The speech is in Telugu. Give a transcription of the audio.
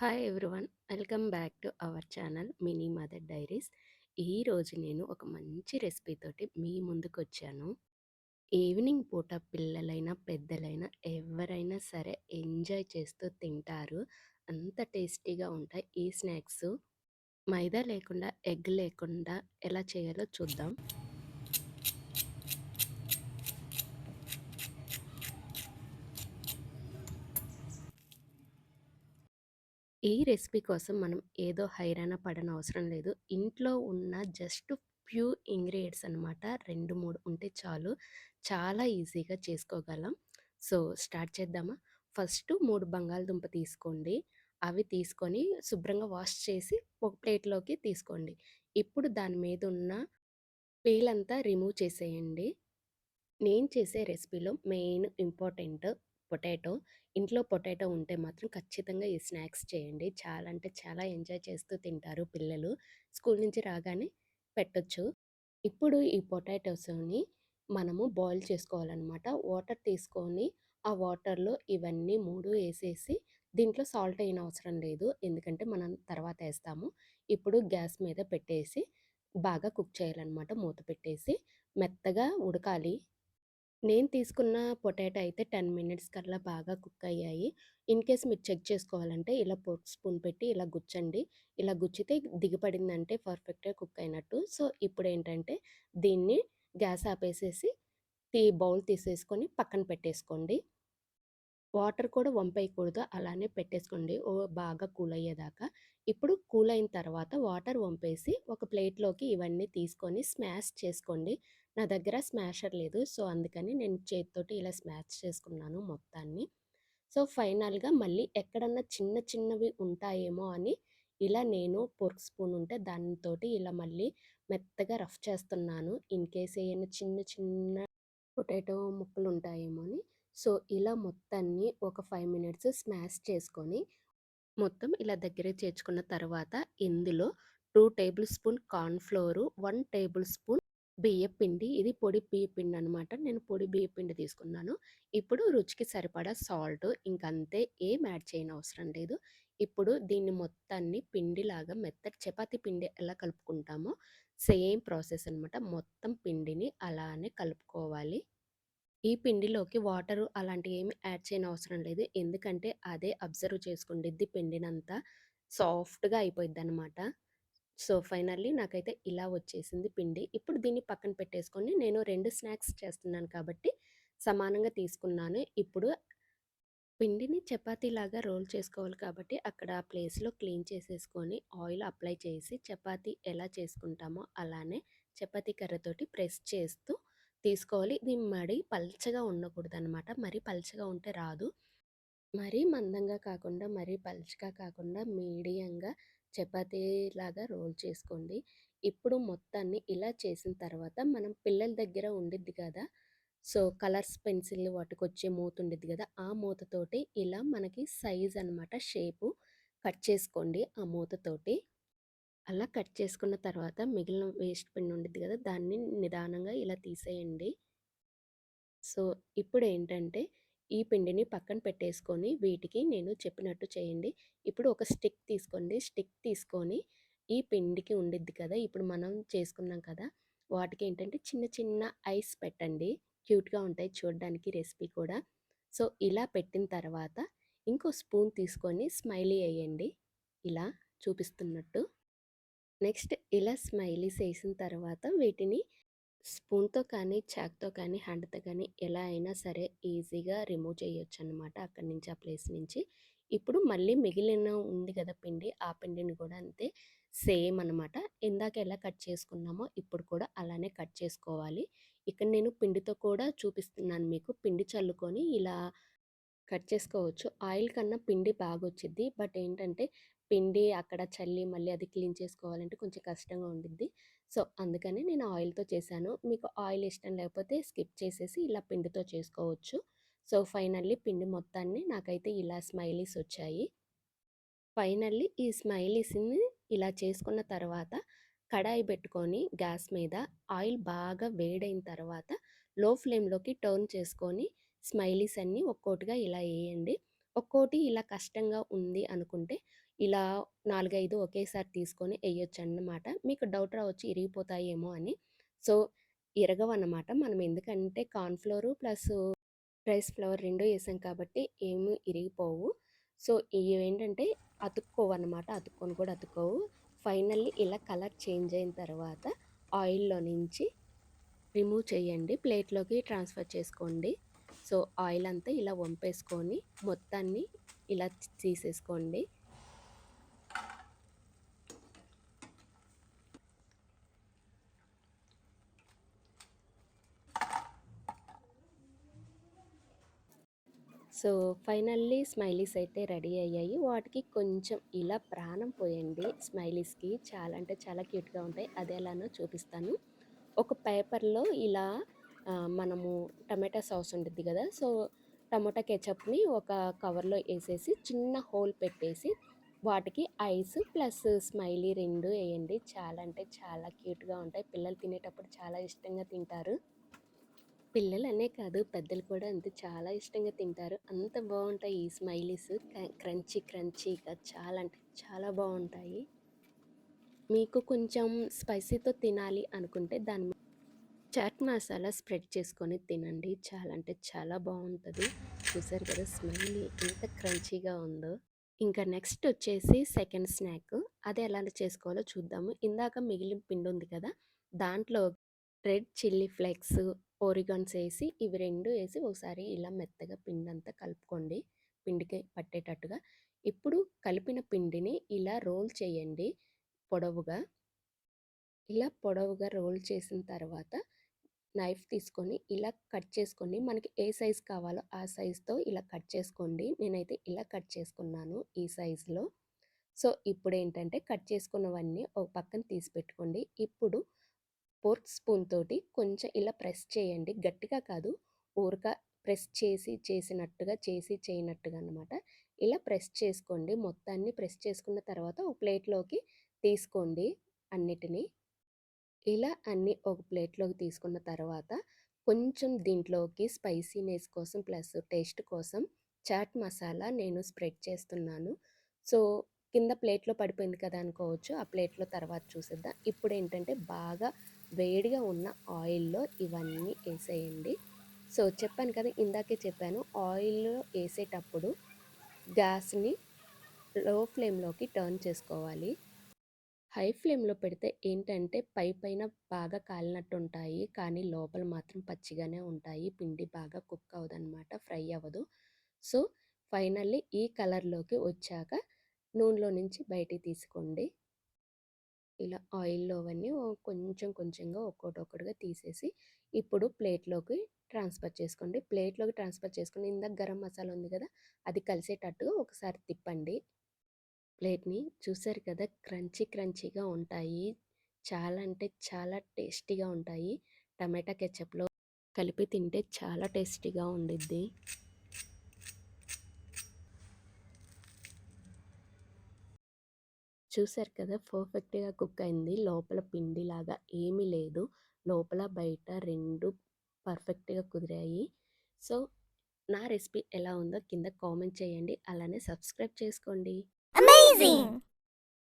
Hi everyone welcome back to our channel mini mother diaries ఈరోజు నేను ఒక మంచి రెసిపీతోటి మీ ముందుకు వచ్చాను. ఈవినింగ్ పూట పిల్లలైనా పెద్దలైనా ఎవరైనా సరే ఎంజాయ్ చేస్తూ తింటారు. అంత టేస్టీగా ఉంటాయి ఈ స్నాక్స్ మైదా లేకుండా ఎగ్ లేకుండా ఎలా చేయాలో చూద్దాం. ఈ రెసిపీ కోసం మనం ఏదో హైరాణ పడనవసరం లేదు. ఇంట్లో ఉన్న జస్ట్ ప్యూ ఇంగ్రీడియంట్స్ అనమాట రెండు మూడు ఉంటే చాలు. చాలా ఈజీగా చేసుకోగలం. సో స్టార్ట్ చేద్దామా? ఫస్ట్ మూడు బంగాళదుంప తీసుకోండి. అవి తీసుకొని శుభ్రంగా వాష్ చేసి ఒక ప్లేట్లోకి తీసుకోండి. ఇప్పుడు దాని మీద ఉన్న పేలంతా రిమూవ్ చేసేయండి. నేను చేసే రెసిపీలో మెయిన్ ఇంపార్టెంట్ పొటాటో. ఇంట్లో పొటాటో ఉంటే మాత్రం ఖచ్చితంగా ఈ స్నాక్స్ చేయండి. చాలా అంటే చాలా ఎంజాయ్ చేస్తూ తింటారు పిల్లలు. స్కూల్ నుంచి రాగానే పెట్టొచ్చు. ఇప్పుడు ఈ పొటాటోస్ని మనము బాయిల్ చేసుకోవాలన్నమాట. వాటర్ తీసుకొని ఆ వాటర్లో ఇవన్నీ మూడు వేసేసి దీంట్లో సాల్ట్ అయిన అవసరం లేదు. ఎందుకంటే మనం తర్వాత వేస్తాము. ఇప్పుడు గ్యాస్ మీద పెట్టేసి బాగా కుక్ చేయాలన్నమాట. మూత పెట్టేసి మెత్తగా ఉడకాలి. నేను తీసుకున్న పొటాటో అయితే టెన్ మినిట్స్ కల్లా బాగా కుక్ అయ్యాయి. ఇన్ కేస్ మీరు చెక్ చేసుకోవాలంటే ఇలా పోర్క్ స్పూన్ పెట్టి ఇలా గుచ్చండి. ఇలా గుచ్చితే దిగిపడిందంటే పర్ఫెక్ట్గా కుక్ అయినట్టు. సో ఇప్పుడు ఏంటంటే దీన్ని గ్యాస్ ఆపేసేసి తీ బౌల్ తీసేసుకొని పక్కన పెట్టేసుకోండి. వాటర్ కూడా వంపేయకూడదు. అలానే పెట్టేసుకోండి. ఓ బాగా కూల్ అయ్యేదాకా. ఇప్పుడు కూల్ అయిన తర్వాత వాటర్ వంపేసి ఒక ప్లేట్లోకి ఇవన్నీ తీసుకొని స్మాష్ చేసుకోండి. నా దగ్గర స్మాషర్ లేదు. సో అందుకని నేను చేతితోటి ఇలా స్మాష్ చేసుకున్నాను మొత్తాన్ని. సో ఫైనల్గా మళ్ళీ ఎక్కడన్నా చిన్న చిన్నవి ఉంటాయేమో అని ఇలా నేను పొర్క్ స్పూన్ ఉంటే దానితో ఇలా మళ్ళీ మెత్తగా రఫ్ చేస్తున్నాను. ఇన్ కేస్ ఏమైనా చిన్న చిన్న పొటాటో ముక్కలు ఉంటాయేమో అని. సో ఇలా మొత్తాన్ని ఒక ఫైవ్ మినిట్స్ స్మాష్ చేసుకొని మొత్తం ఇలా దగ్గర చేర్చుకున్న తర్వాత ఇందులో two tablespoon cornflour one tablespoon బియ్య పిండి. ఇది పొడి బియ్యపిండి అనమాట నేను పొడి బియ్యపిండి తీసుకున్నాను. ఇప్పుడు రుచికి సరిపడా సాల్ట్ ఇంకంతే. ఏం యాడ్ చేయని అవసరం లేదు. ఇప్పుడు దీన్ని మొత్తాన్ని పిండిలాగా మెత్తటి చపాతి పిండి ఎలా కలుపుకుంటామో సేమ్ ప్రాసెస్ అనమాట మొత్తం పిండిని అలానే కలుపుకోవాలి. ఈ పిండిలోకి వాటరు అలాంటివి ఏమి యాడ్ చేయని అవసరం లేదు. ఎందుకంటే అదే అబ్జర్వ్ చేసుకుండిద్ది పిండినంతా. సాఫ్ట్గా అయిపోయింది అనమాట సో ఫైనల్లీ నాకైతే ఇలా వచ్చేసింది పిండి. ఇప్పుడు దీన్ని పక్కన పెట్టేసుకొని నేను రెండు స్నాక్స్ చేస్తున్నాను కాబట్టి సమానంగా తీసుకున్నాను. ఇప్పుడు పిండిని చపాతీలాగా రోల్ చేసుకోవాలి కాబట్టి అక్కడ ఆ ప్లేస్లో క్లీన్ చేసేసుకొని ఆయిల్ అప్లై చేసి చపాతీ ఎలా చేసుకుంటామో అలానే చపాతీ కర్రతోటి ప్రెస్ చేస్తూ తీసుకోవాలి. ఇది మడి పల్చగా ఉండకూడదు అనమాట మరీ పల్చగా ఉంటే రాదు. మరీ మందంగా కాకుండా మరీ పల్చగా కాకుండా మీడియంగా చపాతీలాగా రోల్ చేసుకోండి. ఇప్పుడు మొత్తాన్ని ఇలా చేసిన తర్వాత మనం పిల్లల దగ్గర ఉండిద్ది కదా! సో కలర్స్ పెన్సిల్ వాటికి వచ్చే మూత ఉండిద్ది కదా! ఆ మూతతోటి ఇలా మనకి సైజ్ అనమాట షేపు కట్ చేసుకోండి ఆ మూతతోటి. అలా కట్ చేసుకున్న తర్వాత మిగిలిన వేస్ట్ పిండి ఉండిద్ది కదా! దాన్ని నిదానంగా ఇలా తీసేయండి. సో ఇప్పుడు ఏంటంటే ఈ పిండిని పక్కన పెట్టేసుకొని వీటికి నేను చెప్పినట్టు చేయండి. ఇప్పుడు ఒక స్టిక్ తీసుకోండి. స్టిక్ తీసుకొని ఈ పిండికి ఉండిద్ది కదా ఇప్పుడు మనం చేసుకున్నాం కదా వాటికి ఏంటంటే చిన్న చిన్న ఐస్ పెట్టండి. క్యూట్గా ఉంటాయి చూడడానికి రెసిపీ కూడా. సో ఇలా పెట్టిన తర్వాత ఇంకో స్పూన్ తీసుకొని స్మైలీ వేయండి ఇలా చూపిస్తున్నట్టు. నెక్స్ట్ ఇలా స్మైలీస్ వేసిన తర్వాత వీటిని స్పూన్తో కానీ చాక్తో కానీ హ్యాండ్తో కానీ ఎలా అయినా సరే ఈజీగా రిమూవ్ చేయొచ్చు అనమాట అక్కడి నుంచి ఆ ప్లేస్ నుంచి. ఇప్పుడు మళ్ళీ మిగిలిన ఉంది కదా పిండి ఆ పిండిని కూడా అంతే సేమ్ అనమాట ఇందాక ఎలా కట్ చేసుకున్నామో ఇప్పుడు కూడా అలానే కట్ చేసుకోవాలి. ఇక్కడ నేను పిండితో కూడా చూపిస్తున్నాను మీకు. పిండి చల్లుకొని ఇలా కట్ చేసుకోవచ్చు. ఆయిల్ కన్నా పిండి బాగా వచ్చింది బట్ ఏంటంటే పిండి అక్కడ చల్లి మళ్ళీ అది క్లీన్ చేసుకోవాలంటే కొంచెం కష్టంగా ఉండిద్ది. సో అందుకని నేను ఆయిల్తో చేశాను. మీకు ఆయిల్ ఇష్టం లేకపోతే స్కిప్ చేసేసి ఇలా పిండితో చేసుకోవచ్చు. సో ఫైనల్లీ పిండి మొత్తాన్ని నాకైతే ఇలా స్మైలీస్ వచ్చాయి. ఫైనల్లీ ఈ స్మైలీస్ని ఇలా చేసుకున్న తర్వాత కడాయి పెట్టుకొని గ్యాస్ మీద ఆయిల్ బాగా వేడైన తర్వాత లో ఫ్లేమ్లోకి టర్న్ చేసుకొని స్మైలీస్ అన్నీ ఒక్కోటిగా ఇలా వేయండి. ఒక్కోటి ఇలా కష్టంగా ఉంది అనుకుంటే ఇలా 4, 5 ఒకేసారి తీసుకొని ఎయొచ్చన్నమాట. మీకు డౌట్ రావచ్చు ఇరిగిపోతాయేమో అని. సో, ఇరగవన్నమాట. మనం ఎందుకంటే కార్న్ఫ్లోర్ ప్లస్ రైస్ ఫ్లవర్ రెండు వేసాం కాబట్టి ఏమి ఇరిగిపోవు. సో, ఏంటంటే అతుక్కోవన్నమాట. అతుక్కొని కూడా అతుక్కోవు. ఫైనల్లీ ఇలా కలర్ చేంజ్ అయిన తర్వాత ఆయిల్‌లో నుంచి రిమూవ్ చేయండి. ప్లేట్‌లోకి ట్రాన్స్‌ఫర్ చేసుకోండి. సో, ఆయిల్ అంతా ఇలా వంపేసుకొని మొత్తాన్ని ఇలా తీసేసుకోండి. సో, ఫైనల్లీ స్మైలీస్ అయితే రెడీ అయ్యాయి. వాటికి కొంచెం ఇలా ప్రాణం పోయండి స్మైలీస్‌కి. చాలా అంటే చాలా క్యూట్‌గా ఉంటాయి. అదెలానో చూపిస్తాను. ఒక పేపర్‌లో ఇలా మనము టమాటా సాస్ ఉంటుంది కదా సో, టమాటా కెచప్‌ని ఒక కవర్‌లో వేసేసి చిన్న హోల్ పెట్టేసి వాటికి ఐస్ ప్లస్ స్మైలీ రెండు వేయండి చాలా అంటే చాలా క్యూట్‌గా ఉంటాయి. పిల్లలు తినేటప్పుడు చాలా ఇష్టంగా తింటారు. పిల్లలనే కాదు పెద్దలు కూడా అంతే చాలా ఇష్టంగా తింటారు. అంత బాగుంటాయి ఈ స్మైలీస్ క్రంచీ క్రంచీగా చాలా అంటే చాలా బాగుంటాయి మీకు కొంచెం స్పైసీతో తినాలి అనుకుంటే దాని చాట్ మసాలా స్ప్రెడ్ చేసుకొని తినండి. చాలా అంటే చాలా బాగుంటుంది చూసారు కదా స్మైలీ ఎంత క్రంచీగా ఉందో. ఇంకా నెక్స్ట్ వచ్చేసి సెకండ్ స్నాక్. అది ఎలా చేసుకోవాలో చూద్దాము. ఇందాక మిగిలిన పిండి ఉంది కదా! దాంట్లో రెడ్ చిల్లీ ఫ్లేక్స్, ఓరిగాన్స్ వేసి ఇవి రెండు వేసి ఒకసారి ఇలా మెత్తగా పిండంతా కలుపుకోండి. పిండికి పట్టేటట్టుగా. ఇప్పుడు కలిపిన పిండిని ఇలా రోల్ చేయండి పొడవుగా. ఇలా పొడవుగా రోల్ చేసిన తర్వాత నైఫ్ తీసుకొని ఇలా కట్ చేసుకొని మనకి ఏ సైజ్ కావాలో ఆ సైజ్‌తో ఇలా కట్ చేసుకోండి. నేనైతే ఇలా కట్ చేసుకున్నాను ఈ సైజులో సో, ఇప్పుడు ఏంటంటే కట్ చేసుకున్నవన్నీ ఒక పక్కన తీసి పెట్టుకోండి. ఇప్పుడు ఫోర్క్ స్పూన్ తోటి కొంచెం ఇలా ప్రెస్ చేయండి. గట్టిగా కాదు ఊరక ప్రెస్ చేసి చేసినట్టుగా చేసి చేయనట్టుగా అనమాట. ఇలా ప్రెస్ చేసుకోండి. మొత్తాన్ని ప్రెస్ చేసుకున్న తర్వాత ఒక ప్లేట్‌లోకి తీసుకోండి అన్నిటిని. ఇలా అన్నీ ఒక ప్లేట్‌లోకి తీసుకున్న తర్వాత కొంచెం దీంట్లోకి స్పైసీనెస్ కోసం ప్లస్ టేస్ట్ కోసం చాట్ మసాలా నేను స్ప్రెడ్ చేస్తున్నాను. సో, కింద ప్లేట్‌లో పడిపోయింది కదా అనుకోవచ్చు. ఆ ప్లేట్‌లో తర్వాత చూసేద్దాం. ఇప్పుడేంటంటే బాగా వేడిగా ఉన్న ఆయిల్‌లో ఇవన్నీ వేసేయండి సో, చెప్పాను కదా! ఇందాకే చెప్పాను. ఆయిల్‌లో వేసేటప్పుడు గ్యాస్‌ని లో ఫ్లేమ్‌లోకి టర్న్ చేసుకోవాలి. హై ఫ్లేమ్‌లో పెడితే ఏంటంటే పై పైన బాగా కాలినట్టుంటాయి. కానీ లోపల మాత్రం పచ్చిగానే ఉంటాయి. పిండి బాగా కుక్ అవ్వదన్నమాట ఫ్రై అవ్వదు. సో, ఫైనల్లీ ఈ కలర్‌లోకి వచ్చాక నూనెలో నుంచి బయటికి తీసుకోండి. ఇలా ఆయిల్‌లో అవన్నీ కొంచెం కొంచెంగా ఒక్కొక్కటిగా తీసేసి ఇప్పుడు ప్లేట్‌లోకి ట్రాన్స్‌ఫర్ చేసుకోండి. ప్లేట్‌లోకి ట్రాన్స్‌ఫర్ చేసుకుని ఇందాక గరం మసాలా ఉంది కదా! అది కలిసేటట్టుగా ఒకసారి తిప్పండి. ప్లేట్‌ని చూసారు కదా! క్రంచీ క్రంచీగా ఉంటాయి. చాలా అంటే చాలా టేస్టీగా ఉంటాయి. టమాటా కెచప్‌లో కలిపి తింటే చాలా టేస్టీగా ఉండిద్ది. చూసారు కదా! పర్ఫెక్ట్‌గా కుక్ అయింది. లోపల పిండిలాగా ఏమీ లేదు. లోపల బయట రెండు పర్ఫెక్ట్‌గా కుదిరాయి. సో, నా రెసిపీ ఎలా ఉందో కింద కామెంట్ చేయండి. అలానే సబ్స్క్రైబ్ చేసుకోండి. అమేజింగ్